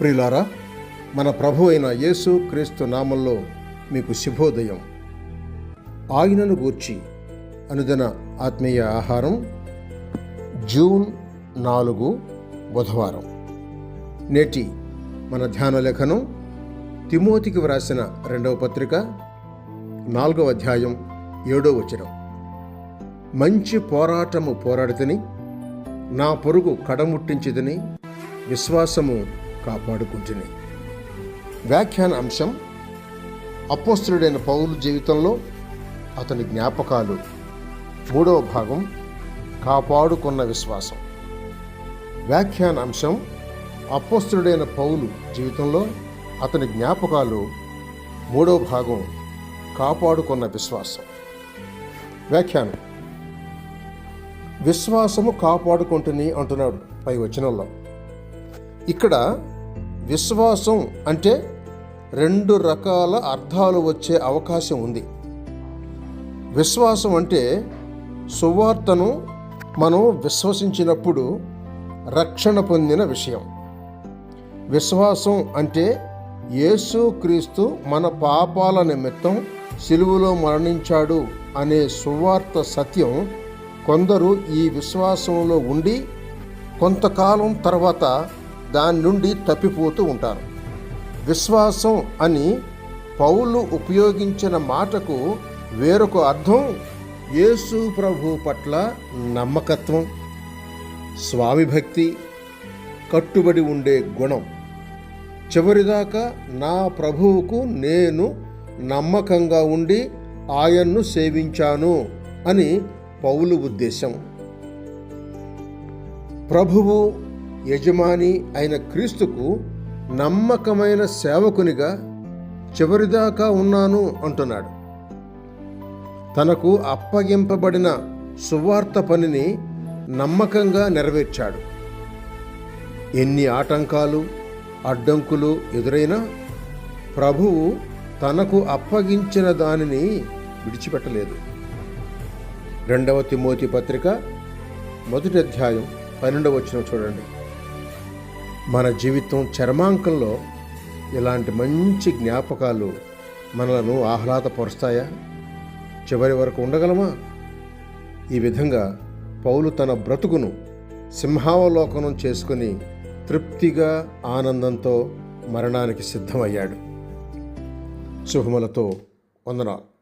ప్రియులారా మన ప్రభు అయిన యేసు క్రీస్తు నామంలో మీకు శుభోదయం. ఆయనను గూర్చి అనుదిన ఆత్మీయ ఆహారం జూన్ నాలుగు బుధవారం. నేటి మన ధ్యాన లేఖనం తిమోతికి వ్రాసిన రెండవ పత్రిక నాలుగవ అధ్యాయం ఏడో వచనం. మంచి పోరాటము పోరాడితని నా పొరుగు కడముట్టించిదని విశ్వాసము కాపాడుకుంటుని. వ్యాఖ్యాన అంశం అపోస్తుడైన పౌలు జీవితంలో అతని జ్ఞాపకాలు. మూడవ భాగం కాపాడుకున్న విశ్వాసం. వ్యాఖ్యాన అంశం అపోస్తుడైన పౌలు జీవితంలో అతని జ్ఞాపకాలు. మూడవ భాగం కాపాడుకున్న విశ్వాసం. వ్యాఖ్యానం. విశ్వాసము కాపాడుకుంటుని అంటున్నాడు పై వచనంలో. ఇక్కడ విశ్వాసం అంటే రెండు రకాల అర్థాలు వచ్చే అవకాశం ఉంది. విశ్వాసం అంటే సువార్తను మనం విశ్వసించినప్పుడు రక్షణ పొందిన విషయం. విశ్వాసం అంటే యేసుక్రీస్తు మన పాపాల నిమిత్తం సిలువలో మరణించాడు అనే సువార్త సత్యం కొందరు ఈ విశ్వాసంలో ఉండి కొంతకాలం తర్వాత దాని నుండి తప్పిపోతూ ఉంటారు. విశ్వాసం అని పౌలు ఉపయోగించిన మాటకు వేరొక అర్థం యేసు ప్రభు పట్ల నమ్మకత్వం స్వామి భక్తి కట్టుబడి ఉండే గుణం. చివరిదాకా నా ప్రభువుకు నేను నమ్మకంగా ఉండి ఆయన్ను సేవించాను అని పౌలు ఉద్దేశం. ప్రభువు యజమాని అయిన క్రీస్తుకు నమ్మకమైన సేవకునిగా చివరిదాకా ఉన్నాను అంటున్నాడు. తనకు అప్పగింపబడిన సువార్త పనిని నమ్మకంగా నెరవేర్చాడు. ఎన్ని ఆటంకాలు అడ్డంకులు ఎదురైనా ప్రభువు తనకు అప్పగించిన దానిని విడిచిపెట్టలేదు. రెండవ తిమోతి పత్రిక మొదటి అధ్యాయం పన్నెండవ వచ్చిన చూడండి. మన జీవితం చర్మాంకంలో ఇలాంటి మంచి జ్ఞాపకాలు మనలను ఆహ్లాదపరుస్తాయా? చివరి వరకు ఉండగలమా? ఈ విధంగా పౌలు తన బ్రతుకును సింహావలోకనం చేసుకుని తృప్తిగా ఆనందంతో మరణానికి సిద్ధమయ్యాడు. శుభములతో వందనాలు.